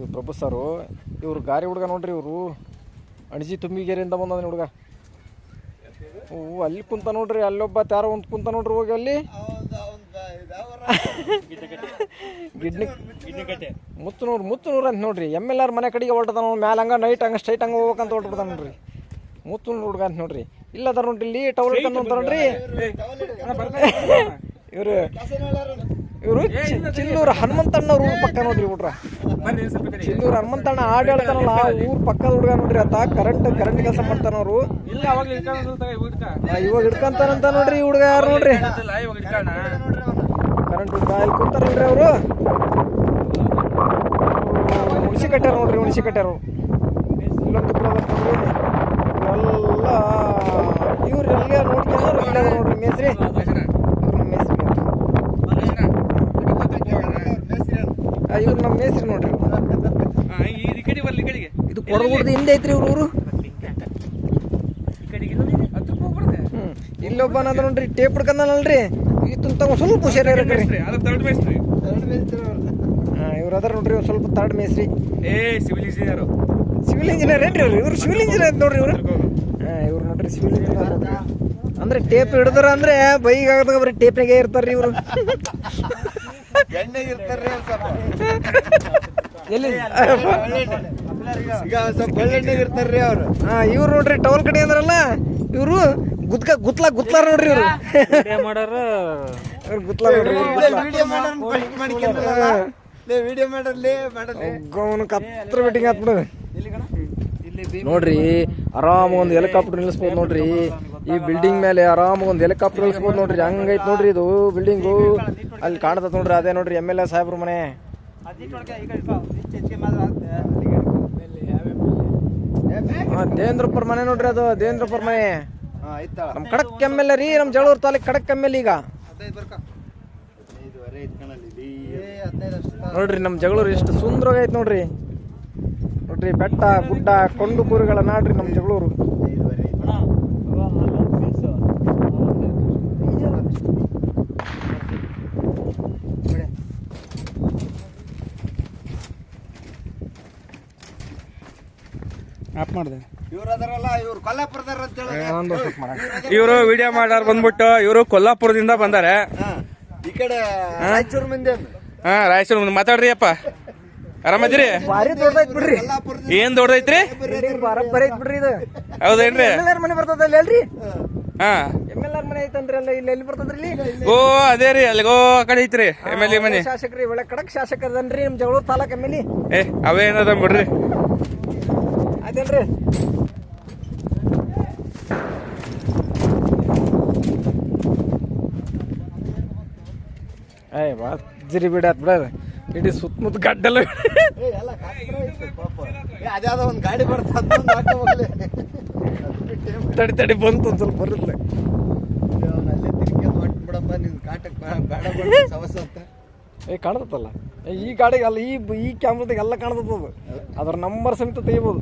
ಇದು ಪ್ರಭು ಸರು ಇವ್ರು ಗಾರಿ ಹುಡುಗ ನೋಡ್ರಿ ಇವರು ಅಣಜಿ ತುಂಬಿಗೆರೆಯಿಂದ ಬಂದದ ಹುಡುಗ ಓ ಅಲ್ಲಿ ಕುಂತ ನೋಡ್ರಿ ಅಲ್ಲೊಬ್ಬ ಯಾರೋ ಒಂದು ಕುಂತ ನೋಡ್ರಿ ಹೋಗಿ ಅಲ್ಲಿ ಗಿಡ್ನಿ ಮುತ್ತು ನೂರು ಮುತ್ತು ನೂರು ಅಂತ ನೋಡ್ರಿ ಎಂ ಎಲ್ ಆರ್ ಮನೆ ಕಡೆಗೆ ಹೊರಟದ ಮ್ಯಾಲ ಹಂಗ ನೈಟ್ ಹಂಗ ಸ್ಟ್ರೈಟ್ ಹಂಗ ಹೋಗ್ಬೇಕಂತ ಹೊರಟ್ಬಿಡ್ತಾನ ನೋಡ್ರಿ ಮುತ್ತು ನೂರು ಹುಡುಗ ಅಂತ ನೋಡ್ರಿ ಇಲ್ಲ ಅದಾರ ನೋಡ್ರಿ ಇಲ್ಲಿ ಟೌಲ್ ಇಟ್ಕೊಂಡು ನೋಡ್ರಿ ಇವರು ಇವರು ಚಿಲ್ಲೂರು ಹನುಮಂತಣ್ಣವ್ರ ಊರ್ ಪಕ್ಕ ನೋಡ್ರಿ ಹುಡ್ರ ಚಿಲ್ಲೂರು ಹನುಮಂತಣ್ಣ ಹಾಡು ಹೇಳ್ತಾನಲ್ಲ ಆ ಊರ್ ಪಕ್ಕದ ಹುಡುಗ ನೋಡ್ರಿ ಆತ ಕರೆಂಟ್ ಕರೆಂಟ್ ಕೆಲಸ ಮಾಡ್ತಾನ ಅವ್ರು ಇಲ್ಲ ಅವಾಗ್ಲೇ ಇಟ್ಕೊಂಡ್ ಆ, ಇವಾಗ ಹಿಡ್ಕಂತಾನಂತ ನೋಡ್ರಿ ಈ ಹುಡುಗ ಯಾರು ನೋಡ್ರಿ? ಕರೆಂಟ್ ಇಲ್ಲಿ ಕೂತಾರಲ್ರಿ ಅವರು. ಹುಣಸಿ ಕಟ್ಟಾರ ನೋಡ್ರಿ ಹುಣಸಿ ಕಟ್ಟಾರ ಎಲ್ಲ ಇಲ್ಲೊಂದು ಇವ್ರು ಎಲ್ಲಿಗೆ ನೋಡ್ಕೊಂಡ್ರು ಇಲ್ಲ ನೋಡ್ರಿ ಮೇಸ್ರಿ ಇವ್ರು ನಮ್ಮ ಮೇಸ್ರಿ ನೋಡ್ರಿ ಆ, ಇವ್ರು ನಮ್ಮ ಮೇಸ್ರಿ ನೋಡ್ರಿ. ಇವ್ರು. ಈ ಕಡೆ ಬರ್ಲಿ ಕಡೆಗೆ. ಇದು ಕೊಡಗುಡ್ದು ಹಿಂದೆ ಐತ್ರಿ ಇವ್ರ ಊರು. ಇಲ್ಲೊಬ್ಬ ನೋಡ್ರಿ ಟೇಪ್ ಹಿಡ್ಕಂದನಲ್ರಿ ಈ ತಗೊಂಡ್ ಸ್ವಲ್ಪ ಹುಷಾರ ತರ್ಡ್ ಮೇಸ್ತ್ರಿ ಇವ್ರು ಅದಾರ ನೋಡ್ರಿ ಸ್ವಲ್ಪ ತರ್ಡ್ ಮೇಸ್ರಿ ಏ ಸಿವಿಲ್ ಇಂಜಿನಿಯರ್ ಸಿವಿಲ್ ಇಂಜಿನಿಯರ್ ಏನ್ರಿ ಅವ್ರು ಇವ್ರು ಸಿವಿಲ್ ಇಂಜಿನಿಯರ್ ನೋಡ್ರಿ ಇವ್ರು. ಇವ್ರು ನೋಡ್ರಿ ಸಿವಿಲ್ ಇಂಜಿನಿಯರ್ ಅಂದ್ರೆ ಟೇಪ್ ಹಿಡಿದ್ರ ಅಂದ್ರೆ ಬೈಗ್ ಆಗದಾಗ ಬರೀ ಟೇಪ್ನಾಗೆ ಇರ್ತಾರ್ರಿ ಇವ್ರು. ಎಣ್ಣೆಗೆ ಇರ್ತಾರೆ ಒಂದ್ ಸ್ವಲ್ಪ. ಎಲ್ಲಿ? ಈಗ ಒಂದ್ ಸ್ವಲ್ಪ ಬೆಳ್ಳೆಣ್ಣೆಗೆ ಇರ್ತಾರ್ರಿ ಅವ್ರು. ಹಾ ಇವ್ರು ನೋಡ್ರಿ ಟವಲ್ ಕಡೆ ಅಂದ್ರಲ್ಲ ಇವ್ರು ಗುದ್ಕ ಗುತ್ಲ ಗುತ್ಲಾರ ನೋಡ್ರಿ ಇವ್ರು. ಮಾಡಾರ. ಇವ್ರು ಗುತ್ಲಾ ನೋಡ್ರಿ ವಿಡಿಯೋ ಮಾಡ್ಕೊಂಡ್ರಲ್ಲ ವಿಡಿಯೋ ಗೌನ ಕತ್ರ ಬಿಟ್ಟಿಂಗ್ ಆತ್ಬಿಡು ನೋಡ್ರಿ ಆರಾಮ ಒಂದು ಹೆಲಿಕಾಪ್ಟರ್ ನಿಲ್ಲಿಸ್ಬೋದು ನೋಡ್ರಿ. ಈ ಬಿಲ್ಡಿಂಗ್ ಮೇಲೆ ಆರಾಮ ಒಂದು ಹೆಲಿಕಾಪ್ಟರ್ ನಿಲ್ಲಿಸ್ಬೋದು ನೋಡ್ರಿ. ಹಂಗೈತೆ ನೋಡ್ರಿ ಇದು ಬಿಲ್ಡಿಂಗು ಅಲ್ಲಿ ಕಾಣ್ತದ ನೋಡ್ರಿ ಅದೇ ನೋಡ್ರಿ ಎಂ ಎಲ್ ಎ ಸಾಹೇಬ್ರ ಮನೆ. ದೇವೇಂದ್ರಪ್ಪರ್ ಮನೆ ನೋಡ್ರಿ ಅದು ದೇವೇಂದ್ರಪ್ಪರ್ ಮನೆ. ಆಯ್ತಾ? ನಮ್ ಕಡಕ್ ಎಂ ಎಲ್ ಎ ರೀ ನಮ್ ಜಗಳೂರು ತಾಲೂಕ್ ಕಡಕ್ ಎಂ ಎಲ್ ಈಗ. ನೋಡ್ರಿ ನಮ್ ಜಗಳೂರು ಎಷ್ಟು ಸುಂದರವಾಗೈತೆ ನೋಡ್ರಿ. ನೋಡ್ರಿ ಬೆಟ್ಟ ಗುಡ್ಡ ಕೊಂಡು ಕೂರುಗಳ ನಾಡ್ರಿ ನಮ್ ಜಗಳೂರು. ಮಾಡಿದೆ. ಇವ್ರು ವಿಡಿಯೋ ಮಾಡಾರ ಬಂದ್ಬಿಟ್ಟು ಇವರು ಕೊಲ್ಲಾಪುರದಿಂದ ಬಂದಾರೆ. ಈ ಕಡೆ ರಾಯಚೂರು ಮಂದಿ. ಹಾ ರಾಯಚೂರು ಮುಂದೆ. ಮಾತಾಡ್ರಿ ಅಪ್ಪ. ಆರಾಮದಿರಿ ಭಾರಿ ದೊಡ್ಡದೈತ್ ಬಿಡ್ರಿ. ಏನ್ ದೊಡ್ಡದೈತ್ರಿ ಬರಬ್ಬರಿ ಐತ್ ಬಿಡ್ರಿ ಇದು. ಹೌದೇನ್ರಿ? ಎಂ ಎಲ್ ಆರ್ ಮನೆ ಬರ್ತದ ಅಲ್ಲಿ ಅಲ್ರಿ ಹಾ. ಎಂ ಎಲ್ ಆರ್ ಮನೆ ಐತನ್ರಿ ಅಲ್ಲ ಇಲ್ಲಿ ಎಲ್ಲಿ ಬರ್ತದ್ರಿ ಇಲ್ಲಿ? ಓ ಅದೇ ರೀ ಅಲ್ಲಿಗೋ ಕಡೆ ಐತ್ರಿ ಎಂ ಎಲ್ ಎ ಮನೆ. ಶಾಸಕರಿ ಒಳ್ಳೆ ಕಡಕ್ ಶಾಸಕ ಅದನ್ರಿ ನಿಮ್ಮ Jagaluru taluk M L A. ಏ ಅವೇನದ ಬಿಡ್ರಿ. ಅದೇನ್ರಿ? ಏ ಬಾ ಜಿರಿ ಬಿಡ ಬಿಡ ಇಡೀ ಸುತ್ತಮುತ್ತ ಗಡ್ಡಲ್ಲ ಅದ್ಯಾವ್ದೋ ಒಂದ್ ಗಾಡಿ ಬರ್ತದೆ. ಅದ್ ತಡಿ ತಡಿ ಬಂತು ಒಂದ್ ಸ್ವಲ್ಪ ಬರುತ್ತೆ ಬಿಡಪ್ಪ ನಿನ್ನ ಕಾಟಕ್ ಬೇಡ ಸವಸ ಅಂತ. ಏ ಕಾಣತಲ್ಲ ಈ ಗಾಡಿಗೆ ಅಲ್ಲ ಈ ಈ ಕ್ಯಾಮ್ರಾದಾಗ ಎಲ್ಲ ಕಾಣತದ ಅದು ಅದ್ರ ನಂಬರ್ ಸಮೇತ ತೆಗಿಬೋದು.